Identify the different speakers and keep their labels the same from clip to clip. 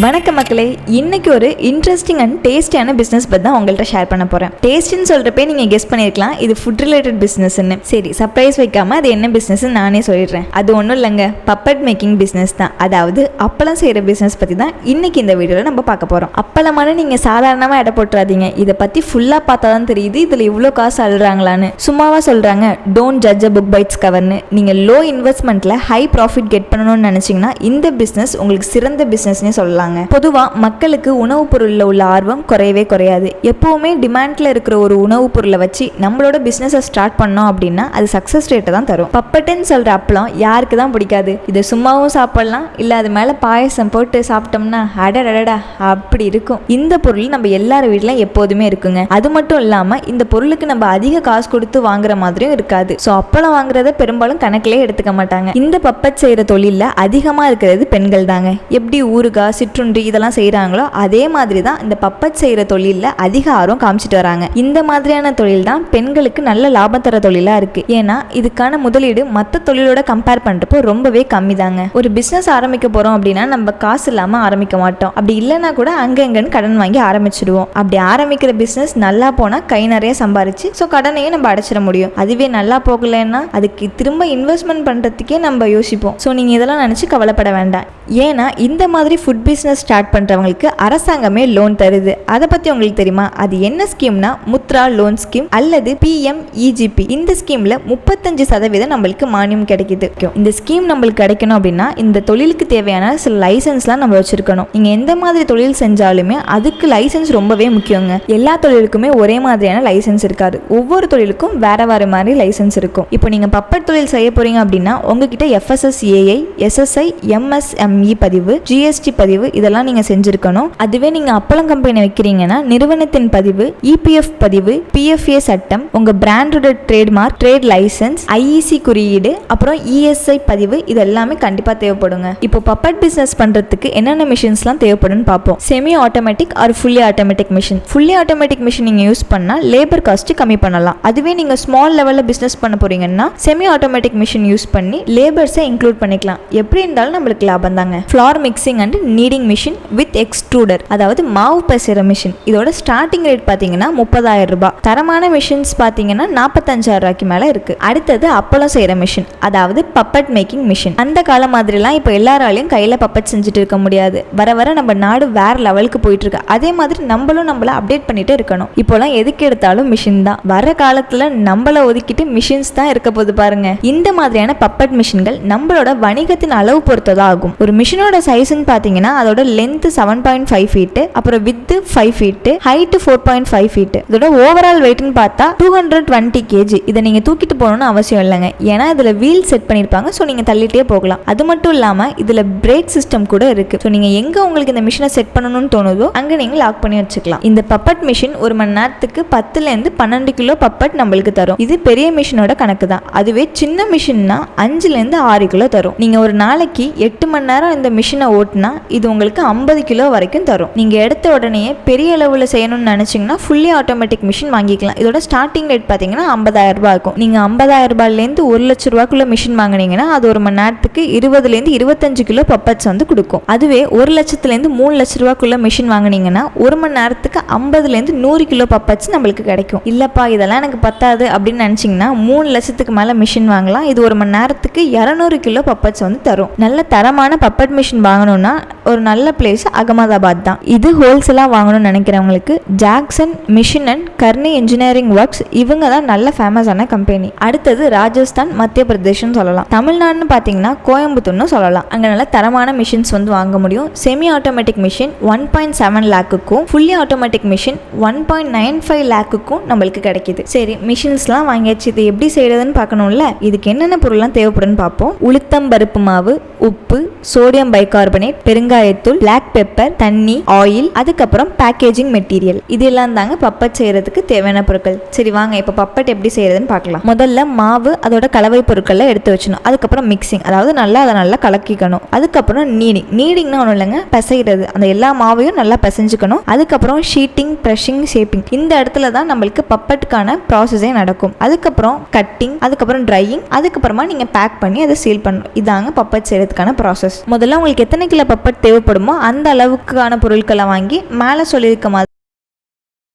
Speaker 1: வணக்கம் மக்களே. இன்னைக்கு ஒரு இன்ட்ரெஸ்டிங் அண்ட் டேஸ்டியான பிஸ்னஸ் பற்றி தான் உங்கள்கிட்ட ஷேர் பண்ண போகிறேன் டேஸ்ட்னு சொல்கிறப்பே நீங்கள் கெஸ் பண்ணியிருக்கலாம் இது ஃபுட் ரிலேட்டட் பிஸ்னஸ்ன்னு சரி சர்ப்ரைஸ் வைக்காம அது என்ன பிஸ்னஸ் நானே சொல்லிடுறேன். அது ஒன்றும் இல்லைங்க. பப்பட் மேக்கிங் பிஸ்னஸ் தான். அதாவது அப்பளம் செய்கிற பிஸ்னஸ் பற்றி தான் இன்னைக்கு இந்த வீடியோவில் நம்ம பார்க்க போகிறோம் அப்பளமான நீங்கள் சாதாரணமாக எடை போட்டுறாதீங்க. இதை பற்றி ஃபுல்லாக பார்த்தா தான் தெரியுது இதில் இவ்வளோ காசு அழுறாங்களான்னு. சும்மாவா சொல்கிறாங்க don't judge a book by its கவர்னு நீங்கள் லோ இன்வெஸ்ட்மெண்ட்டில் ஹை ப்ராஃபிட் கெட் பண்ணணும்னு நினச்சிங்கன்னா இந்த பிஸ்னஸ் உங்களுக்கு சிறந்த பிஸ்னஸ்னே சொல்லலாங்க பொதுவாக மக்களுக்கு உணவுப் பொருளில் உள்ள ஆர்வம் குறையவே குறையாது. எப்போவுமே டிமாண்டில் இருக்கிற ஒரு உணவுப் பொருளை வச்சு நம்மளோட பிஸ்னஸை ஸ்டார்ட் பண்ணோம் அப்படின்னா அது சக்ஸஸ் ரேட்டை தான் தரும். பப்பட்டுன்னு சொல்கிற அப்பளம் யாருக்கு தான் பிடிக்காது. இதை சும்மாவும் சாப்பிடலாம். இல்லை அது மேலே பாயசம் போட்டு சாப்பிட்டோம்னா அடடடடா அப்படி இருக்கும். இந்த பொருள் நம்ம எல்லார் வீட்லையும் எப்போதுமே இருக்குங்க. அது மட்டும் இல்லாமல் இந்த பொருளுக்கு நம்ம அதிக காசு கொடுத்து வாங்குற மாதிரியும் இருக்காது. ஸோ அப்பளம் வாங்குறத பெரும்பாலும் கணக்கிலே எடுத்துக்க மாட்டாங்க. இந்த பப்பட் செய்கிற தொழிலில் அதிகமாக இருக்கிறது பெண்கள் தாங்க. எப்படி ஊறுகாய் சிற்றுண்டி இதெல்லாம் செய்கிறாங்களோ அதே மாதிரி தான் இந்த பப்பட் செய்கிற தொழிலில் அதிக ஆர்வம் காமிச்சிட்டு வராங்க. இந்த மாதிரியான தொழில் தான் பெண்களுக்கு நல்ல லாபம் தர தொழிலாக இருக்குது ஏன்னா இதுக்கான முதலீடு மற்ற தொழிலோட கம்பேர் பண்ணுறப்போ ரொம்பவே கம்மி தாங்க ஒரு பிஸ்னஸ் ஆரம்பிக்க போகிறோம் அப்படின்னா நம்ம காசு இல்லாமல் ஆரம்பிக்க மாட்டோம். அப்படி இல்லைனா கூட அங்கங்கன்னு கடன் வாங்கி ஆரம்பிச்சிடுவோம். அப்படி ஆரம்பிக்கிற பிஸ்னஸ் நல்லா போனால் கை நிறைய சம்பாரிச்சு ஸோ கடனையும் நம்ம அடைச்சிட முடியும். அதுவே நல்லா போகலைன்னா அதுக்கு திரும்ப இன்வெஸ்ட்மெண்ட் பண்ணுறதுக்கே நம்ம யோசிப்போம். ஸோ நீங்கள் இதெல்லாம் நினச்சி கவலைப்பட வேண்டாம். ஏன்னா இந்த மாதிரி ஃபுட் பிஸ்னஸ் ஸ்டார்ட் பண்ணுறவங்களுக்கு அரசாங்கமே லோன் தருது. அதை பற்றி உங்களுக்கு தெரியுமா? அது என்ன ஸ்கீம்னா முத்ரா லோன் ஸ்கீம் அல்லது பிஎம் இஜிபி இந்த ஸ்கீமில் முப்பத்தஞ்சு சதவீதம் நம்மளுக்கு மானியம் கிடைக்குது. இந்த ஸ்கீம் நம்மளுக்கு கிடைக்கணும் அப்படின்னா இந்த தொழிலுக்கு தேவையான சில லைசன்ஸ்லாம் நம்ம வச்சிருக்கணும். நீங்கள் எந்த மாதிரி தொழில் செஞ்சாலுமே அதுக்கு லைசன்ஸ் ரொம்பவே முக்கியங்க. எல்லா தொழிலுக்குமே ஒரே மாதிரியான லைசன்ஸ் இருக்காது. ஒவ்வொரு தொழிலுக்கும் வேற வேற மாதிரி லைசன்ஸ் இருக்கும். இப்போ நீங்கள் பப்பட் தொழில் செய்ய போறீங்க அப்படின்னா உங்ககிட்ட எஃப்எஸ்எஸ்ஏஐ எஸ்எஸ்ஐ எம்எஸ்எம்இ பதிவு ஜிஎஸ்டி பதிவு இதெல்லாம் நீங்கள் செஞ்சுருக்கணும். அதுவே நீங்கள் அப்பளம் கம்பெனி வைக்கிறீங்கன்னா நிறுவனத்தின் பதிவு இபிஎஃப் பதிவு பிஎஃப்ஏ சட்டம் உங்கள் பிராண்டோட ட்ரேட்மார்க் ட்ரேட் லைசன்ஸ் ஐஇசி குறியீடு அப்புறம் இஎஸ்ஐ பதிவு இது எல்லாமே கண்டிப்பாக தேவைப்படுங்க. இப்போ பப்பட் பிஸ்னஸ் பண்ணுறதுக்கு என்னென்ன மிஷின்ஸ்லாம் தேவைப்படும்னு பார்ப்போம். Semi automatic or fully automatic machine fully automatic machine நீங்கள் யூஸ் பண்ணால் லேபர் காஸ்ட் கம்மி பண்ணலாம். அதுவே நீங்கள் ஸ்மால் லெவலில் பிஸ்னஸ் பண்ண போறீங்கன்னா செமி ஆட்டோமேட்டிக் மிஷின் யூஸ் பண்ணி லேபர்ஸை இன்க்ளூட் பண்ணிக்கலாம். எப்படி இருந்தாலும் நம்மளுக்கு லாபம் தாங்க. Flour mixing and kneading machine with extruder அதாவது மாவு பசிற மிஷின் இதோட ஸ்டார்டிங் ரேட் பார்த்தீங்கன்னா முப்பதாயிரம் ரூபாய். தரமான மிஷின்ஸ் பார்த்தீங்கன்னா நாற்பத்தஞ்சாயிரம் ரூபாய்க்கு மேலே இருக்கு. அடுத்தது அப்பளம் செய்கிற மிஷின் அதாவது பப்பட் மேக்கிங் மிஷின் அந்த காலம் மாதிரிலாம் இப்போ எல்லாராலையும் கையில் பப்பட் செஞ்சுட்டு இருக்க முடியாது. வர வர நம்ம நாடு வேற லெவலுக்கு போயிட்டு இருக்கு. அதே மாதிரி நம்மளும் நம்மள அப்டேட் பண்ணிட்டு இருக்கணும். இப்போலாம் எதுக்கு எடுத்தாலும் மிஷின் தான். வர காலத்தில் நம்மள ஒதுக்கிட்டு மிஷின்ஸ் தான் இருக்க போது பாருங்க. இந்த மாதிரியான பப்பட் மிஷின்கள் நம்மளோட வணிகத்தின் அளவு பொறுத்ததாகும். ஒரு மிஷினோட சைஸ்ன்னு பார்த்தீங்கன்னா அதோட length seven point five feet அப்புறம் width five feet height four point five feet இதோட ஓவரால் வெயிட்னு பார்த்தா டூ ஹண்ட்ரட் டுவெண்ட்டி கேஜி இதை நீங்கள் தூக்கிட்டு போகணும்னு அவசியம் இல்லைங்க. ஏன்னா இதில் வீல் செட் பண்ணியிருப்பாங்க ஸோ நீங்கள் தள்ளிட்டே போகலாம். அது மட்டும் இல்லாமல் இதில் பிரேக் சிஸ்டம் கூட இருக்கு. ஸோ நீங்கள் எங்கே உங்களுக்கு இந்த மிஷினை செட் பண்ணணும்னு தோணுதோ அங்கே நீங்கள் லாக் பண்ணி வச்சுக்கலாம். இந்த பப்பட் மிஷின் ஒரு மணி நேரத்துக்கு பத்துலேருந்து பன்னெண்டு கிலோ பப்பட் நம்மளுக்கு தரும். இது பெரிய மிஷினோட கணக்கு தான். அதுவே சின்ன மிஷின்னா அஞ்சுலேருந்து ஆறு கிலோ தரும். நீங்கள் ஒரு நாளைக்கு எட்டு மணி நேரம் இந்த மிஷினை ஓட்டினா இது உங்களுக்கு ஐம்பது கிலோ வரைக்கும் தரும். நீங்கள் எடுத்த உடனே பெரிய அளவில் செய்யணும்னு நினச்சிங்கன்னா ஃபுல்லி ஆட்டோமேட்டிக் மிஷின் வாங்கிக்கலாம். இதோட ஸ்டார்டிங் ரேட் பார்த்தீங்கன்னா ஐம்பதாயிரம் ரூபாய் இருக்கும் நீங்கள் ஐம்பதாயிரம் ரூபாயிலேருந்து ஒரு லட்ச ரூபாய்க்குள்ள மிஷின் வாங்குனீங்கன்னா அது ஒரு மணி நேரத்துக்கு இருபதுலேருந்து இருபத்தஞ்சு கிலோ பப்பட்ஸ் வந்து கொடுக்கும். அதுவே ஒரு லட்சத்துலேருந்து மூணு லட்ச ரூபாய்க்குள்ள மிஷின் வாங்குனீங்கன்னா ஒரு மணி நேரத்துக்கு ஐம்பதுலேருந்து நூறு கிலோ பப்பட்ஸ் நம்மளுக்கு கிடைக்கும். இல்லைப்பா இதெல்லாம் எனக்கு பத்தாது அப்படின்னு நினச்சிங்கன்னா மூணு லட்சத்துக்கு மேலே மிஷின் வாங்கலாம். இது ஒரு மணி நேரத்துக்கு இரநூறு கிலோ பப்பட்ஸ் வந்து தரும். நல்ல தரமான பப்பட் மிஷின் வாங்கணும்னா ஒரு நல்ல பிளேஸ் அகமதாபாத் தான். இது ஹோல்சேலாக வாங்கணும்னு நினைக்கிறவங்களுக்கு Jackson machine and Karni engineering works இவங்க தான் நல்ல ஃபேமஸான கம்பெனி அடுத்தது ராஜஸ்தான் மத்திய பிரதேஷ்னு சொல்லலாம். தமிழ்நாடுன்னு பார்த்தீங்கன்னா கோயம்புத்தூர்னு சொல்லலாம். அங்கே நல்ல தரமான மிஷின்ஸ் வந்து வாங்க முடியும். Semi automatic machine one point seven லேக்குக்கும் fully automatic machine one point nine five லேக்குக்கும் நம்மளுக்கு கிடைக்குது. சரி மிஷின்ஸ்லாம் வாங்கியாச்சு. இது எப்படி செய்யறதுன்னு பார்க்கணும்ல? இதுக்கு என்னென்ன பொருள்லாம் தேவைப்படுன்னு பார்ப்போம். உளுத்தம் பருப்பு மாவு உப்பு சோடியம் பைகார்பனேட் பெருங்காயத்தூள் பிளாக் பெப்பர் தண்ணி ஆயில் அதுக்கப்புறம் பேக்கேஜிங் மெட்டீரியல் இதெல்லாம் தாங்க பப்பட் செய்யறதுக்கு தேவையான பொருட்கள். சரி வாங்க இப்போ பப்பட் எப்படி செய்யறதுன்னு பார்க்கலாம். முதல்ல மாவு அதோட கலவை பொருட்களை எடுத்து வச்சணும் அதுக்கப்புறம் மிக்சிங் அதாவது நல்லா அதை நல்லா கலக்கிக்கணும். அதுக்கப்புறம் நீடிங் நீடிங்னா ஒன்றும் இல்லைங்க பிசைகிறது அந்த எல்லா மாவையும் நல்லா பிசைஞ்சுக்கணும். அதுக்கப்புறம் ஷீட்டிங் ப்ரஷிங் ஷேப்பிங் இந்த இடத்துல தான் நம்மளுக்கு பப்பட்டுக்கான ப்ராசஸே நடக்கும். அதுக்கப்புறம் கட்டிங் அதுக்கப்புறம் ட்ரையிங் அதுக்கப்புறமா நீங்கள் பேக் பண்ணி அதை சீல் பண்ணணும். இதாங்க பப்பட் செய்யறதுக்கான ப்ராசஸ் முதல்ல உங்களுக்கு எத்தனை கிலோ பப்பட் தேவை தேவைப்படுமோ அந்த அளவுக்கான பொருட்களை வாங்கி மேலே சொல்லியிருக்க மாதிரி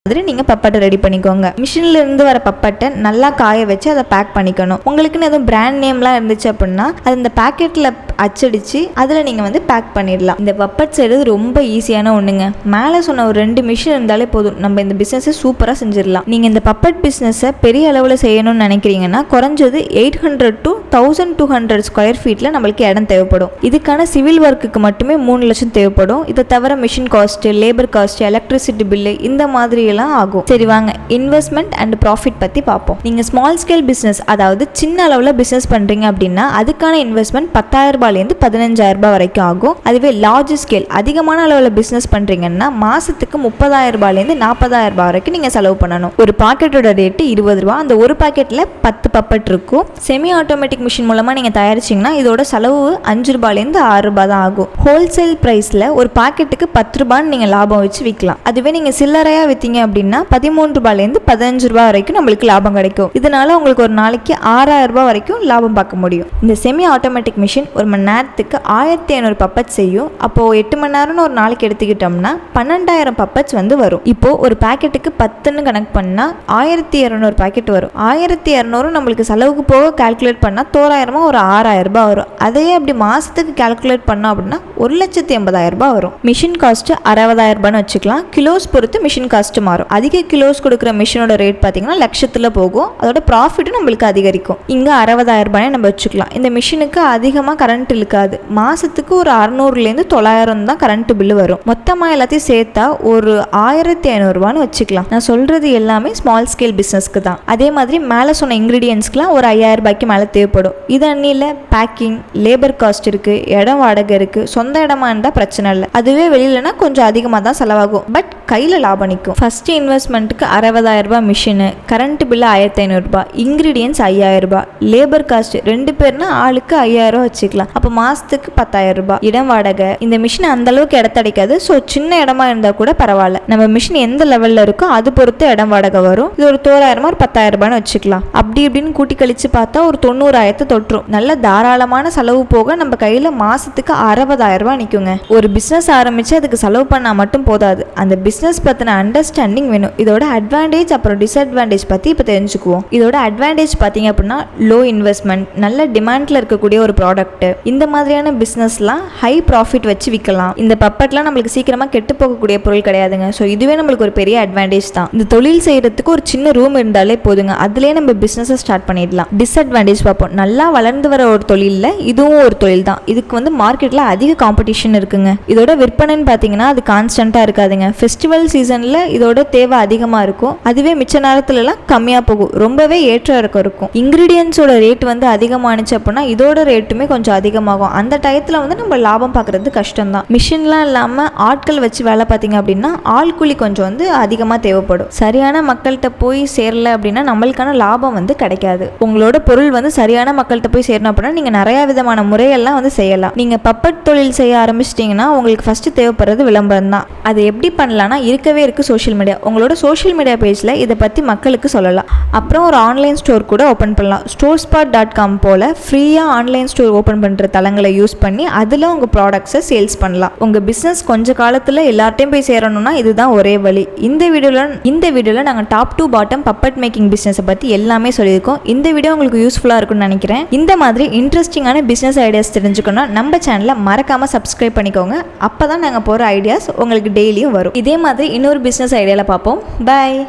Speaker 1: மாதிரி நீங்கள் பப்பாட்டை ரெடி பண்ணிக்கோங்க. மிஷினில் இருந்து வர பப்பாட்டை நல்லா காய வச்சு அதை பேக் பண்ணிக்கணும். உங்களுக்குன்னு எதுவும் பிராண்ட் நேம்லாம் இருந்துச்சு அப்படின்னா அது இந்த பேக்கெட்டில் அச்சடிச்சு அதில் நீங்கள் வந்து பேக் பண்ணிடலாம். இந்த பப்பட் செய்கிறது ரொம்ப ஈஸியான ஒன்றுங்க மேலே சொன்ன ஒரு ரெண்டு மிஷின் இருந்தாலே போதும். நம்ம இந்த பிஸ்னஸை சூப்பராக செஞ்சிடலாம். நீங்கள் இந்த பப்பட் பிஸ்னஸை பெரிய அளவில் செய்யணும்னு நினைக்கிறீங்கன்னா குறைஞ்சது eight hundred to thousand two hundred square ஃபீட்டில் நம்மளுக்கு இடம் தேவைப்படும். இதுக்கான சிவில் ஒர்க்குக்கு மட்டுமே மூணு லட்சம் தேவைப்படும். இதை தவிர machine cost labour cost electricity bill இந்த மாதிரியெல்லாம் ஆகும். சரி வாங்க. இன்வெஸ்ட்மெண்ட் அண்ட் ப்ராஃபிட் பற்றி பார்ப்போம். நீங்கள் ஸ்மால் ஸ்கேல் பிஸ்னஸ் அதாவது சின்ன அளவில் பிஸ்னஸ் பண்ணுறீங்க அப்படின்னா அதுக்கான இன்வெஸ்ட்மெண்ட் பத்தாயிரம் ரூபாயிலேருந்து பதினஞ்சாயிரம் ரூபாய் வரைக்கும் ஆகும். அதுவே லார்ஜ் ஸ்கேல் அதிகமான அளவில் பிஸ்னஸ் பண்ணுறீங்கன்னா மாதத்துக்கு முப்பதாயிரம் ரூபாயிலேருந்து நாற்பதாயிரம் ரூபாய் வரைக்கும் நீங்கள் செலவு பண்ணணும். ஒரு பாக்கெட்டோட ரேட்டு இருபது ரூபா. அந்த ஒரு பாக்கெட்டில் பத்து பப்பட் இருக்கும். செமி ஆட்டோமேட்டிக் மிஷின் மூலமாக நீங்கள் தயாரிச்சிங்கன்னா இதோட செலவு அஞ்சு ரூபாயிலேருந்து ஆறு ரூபாய் தான் ஆகும். ஹோல்சேல் ப்ரைஸில் ஒரு பாக்கெட்டுக்கு பத்து ரூபான்னு நீங்கள் லாபம் வச்சு விற்கலாம். அதுவே நீங்கள் சில்லறையாக விற்றீங்க அப்படின்னா பதிமூன்று ரூபாயிலேருந்து பதினஞ்சு ரூபாய் வரைக்கும் நம்மளுக்கு லாபம் கிடைக்கும். இதனால உங்களுக்கு ஒரு நாளைக்கு ஆறாயிரம் ரூபாய் வரைக்கும் லாபம் பார்க்க முடியும். இந்த செமி ஆட்டோமேட்டிக் மிஷின் ஒரு மணி நேரத்துக்கு ஆயிரத்தி ஐநூறு பப்பட்ஸ் செய்யும். அப்போது எட்டு மணி நேரம்னு ஒரு நாளைக்கு எடுத்துக்கிட்டோம்னா பன்னெண்டாயிரம் பப்பட்ஸ் வந்து வரும். இப்போ ஒரு பாக்கெட்டுக்கு பத்துன்னு கணக்கு பண்ணால் ஆயிரத்தி இரநூறு பாக்கெட் வரும். ஆயிரத்தி இரநூறு நம்மளுக்கு செலவுக்கு போக கால்குலேட் பண்ணால் தோராயிரமா ஒரு ஆறாயிரம் ரூபாய் வரும். அதையே அப்படி மாதத்துக்கு கால்குலேட் பண்ணோம் அப்படின்னா ஒரு லட்சத்தி எண்பதாயிரம் ரூபாய் வரும். மிஷின் காஸ்ட்டு அறுபதாயிரம் ரூபான்னு வச்சுக்கலாம். கிலோஸ் பொறுத்து மிஷின் காஸ்ட்டு மாறும். அதிக கிலோஸ் கொடுக்குற மிஷினோட ரேட் பார்த்தீங்கன்னா லட்சத்தில் போகும். அதோட ப்ராஃபிட்டும் நம்மளுக்கு அதிகரிக்கும். இங்கே அறுபதாயிரம் ரூபாய் நம்ம வச்சுக்கலாம். இந்த மிஷினுக்கு அதிகமாக கரண்ட் இழுக்காது. மாதத்துக்கு ஒரு அறநூறுலேருந்து தொள்ளாயிரம் தான் கரண்ட் பில்லு வரும். மொத்தமாக எல்லாத்தையும் சேர்த்தா ஒரு ஆயிரத்தி ஐநூறுரூவான்னு வச்சுக்கலாம். நான் சொல்கிறது எல்லாமே ஸ்மால் ஸ்கேல் பிஸ்னஸ்க்கு தான். அதே மாதிரி மேலே சொன்ன இன்க்ரீடியன்ஸ்க்குலாம் ஒரு ஐயாயிரம் ரூபாய்க்கு மேலே தேவைப்படும். இது அன்னியில் பேக்கிங் லேபர் காஸ்ட் இருக்குது இடம் வாடகை இருக்குது சொந்த இடமா இருந்தால் பிரச்சனை இல்லை. அதுவே வெளியிலனா கொஞ்சம் அதிகமாக தான் செலவாகும். பட் கையில் லாபம் நிற்கும் ஃபஸ்ட்டு இன்வெஸ்ட்மெண்ட்டுக்கு அறுபதாயிரம் ரூபாய் மிஷினு கரண்ட் பில்லு ஆயிரத்தி ஐநூறுரூபா இன்க்ரீடியன்ஸ் ஐயாயிரம் ரூபாய். லேபர் காஸ்ட் ரெண்டு பேர்னா ஆளுக்கு ஐயாயிரம் ரூபா வச்சுக்கலாம். அப்போ மாதத்துக்கு பத்தாயிரம் ரூபாய். இடம் வாடகை. இந்த மிஷின் அந்த அளவுக்கு இடத்தடைக்காது ஸோ சின்ன இடமா இருந்தால் கூட பரவாயில்ல. நம்ம மிஷின் எந்த லெவலில் இருக்கோ அது பொறுத்து இடம் வாடகை வரும். இது ஒரு தோராயிரமா ஒரு பத்தாயிரம் ரூபான்னு வச்சுக்கலாம். அப்படி இப்படின்னு கூட்டி கழிச்சு பார்த்தா ஒரு தொண்ணூறாயிரத்து தொற்றும் நல்ல தாராளமான செலவு போக நம்ம கையில் மாசத்துக்கு அறுபதாயிரம் ரூபாய் நிற்குங்க ஒரு பிஸ்னஸ் ஆரம்பிச்சு அதுக்கு செலவு பண்ணால் மட்டும் போதாது. அந்த பிஸ்னஸ் பற்றின அண்டர்ஸ்டாண்டிங் வேணும். இதோட அட்வான்டேஜ் அப்புறம் டிஸ்அட்வான்டேஜ் பற்றி இப்போ தெரிஞ்சுக்குவோம். இதோட அட்வான்டேஜ் பார்த்தீங்க அப்படின்னா லோ இன்வெஸ்ட்மெண்ட் நல்ல டிமாண்டில் இருக்கக்கூடிய ஒரு ப்ராடக்ட் இந்த மாதிரியான பிஸ்னஸ்லாம் ஹை ப்ராஃபிட் வச்சு விற்கலாம் இந்த பப்பட்லாம் நம்மளுக்கு சீக்கிரமாக கெட்டு போகக்கூடிய பொருள் கிடையாதுங்க. ஸோ இதுவே நம்மளுக்கு ஒரு பெரிய அட்வான்டேஜ் தான். இந்த தொழில் செய்யறதுக்கு ஒரு சின்ன ரூம் இருந்தாலே போதுங்க. அதுலேயே நம்ம பிஸ்னஸை ஸ்டார்ட் பண்ணிடலாம். டிஸ்அட்வான்டேஜ் பார்ப்போம். நல்லா வளர்ந்து வர ஒரு தொழிலில் இதுவும் ஒரு தொழில் தான். இதுக்கு வந்து மார்க்கெட்டில் அதிக காம்படிஷன் இருக்குங்க. இதோட விற்பனைன்னு பார்த்தீங்கன்னா அது கான்ஸ்டண்ட்டாக இருக்காதுங்க. ஃபெஸ்டிவல் சீசனில் இதோட தேவை அதிகமாக இருக்கும். அதுவே மிச்ச நேரத்துலலாம் கம்மியாக போகும். ரொம்பவே ஏற்ற இறக்கம் இருக்கும். இன்க்ரீடியன்ஸோட ரேட் வந்து அதிகமானுச்சு அப்படின்னா இதோட ரேட்டுமே கொஞ்சம் அதிகமாகும். அந்த டயத்தில் வந்து நம்ம லாபம் பார்க்குறது கஷ்டம் தான் மிஷின்லாம் இல்லாமல் ஆட்கள் வச்சு வேலை பார்த்தீங்க அப்படின்னா ஆள் கூலி கொஞ்சம் வந்து அதிகமாக தேவைப்படும். சரியான மக்கள்கிட்ட போய் சேரல அப்படின்னா நம்மளுக்கான லாபம் வந்து கிடைக்காது. உங்களோட பொருள் வந்து சரியான மக்கள்கிட்ட போய் சேரணும் அப்படின்னா நீங்கள் நிறைய விதமான முறையெல்லாம் வந்து செய்யலாம். நீங்கள் பப்பட் தொழில் செய்ய ஆரம்பிச்சிட்டிங்கன்னா உங்களுக்கு ஃபஸ்ட்டு தேவைப்படுறது விளம்பரம் தான் அது எப்படி பண்ணலாம்னா இருக்கவே இருக்குது சோஷியல் மீடியா உங்களோட சோஷியல் மீடியா பேஜில் இதை பற்றி மக்களுக்கு சொல்லலாம். அப்புறம் ஒரு ஆன்லைன் ஸ்டோர் கூட ஓப்பன் பண்ணலாம். ஸ்டோர் ஸ்பாட் டாட் காம் போல் ஃப்ரீயாக ஆன்லைன் ஸ்டோர் ஓப்பன் பண்ணுற தளங்களை யூஸ் பண்ணி அதில் உங்கள் ப்ராடக்ட்ஸை சேல்ஸ் பண்ணலாம். உங்கள் பிஸ்னஸ் கொஞ்ச காலத்தில் எல்லார்ட்டையும் போய் சேரணும்னா இதுதான் ஒரே வழி. இந்த வீடியோவில் இந்த வீடியோவில் நாங்கள் top to bottom papad making பிஸ்னஸை பற்றி எல்லாமே சொல்லியிருக்கோம். இந்த வீடியோ உங்களுக்கு யூஸ்ஃபுல்லாக இருக்கும்னு நினைக்கிறேன். இந்த மாதிரி இன்ட்ரெஸ்டிங்கான பிஸ்னஸ் ஐடியாஸ் தெரிஞ்சுக்கணும் நம்ம சேனலை மறக்காமல் சப்ஸ்கிரைப் பண்ணிக்கோங்க. அப்போ தான் நாங்கள் போகிற ஐடியாஸ் உங்களுக்கு டெய்லியும் வரும். இதே மாதிரி இன்னொரு பிஸ்னஸ் ஐடியாவில் பார்ப்போம். பை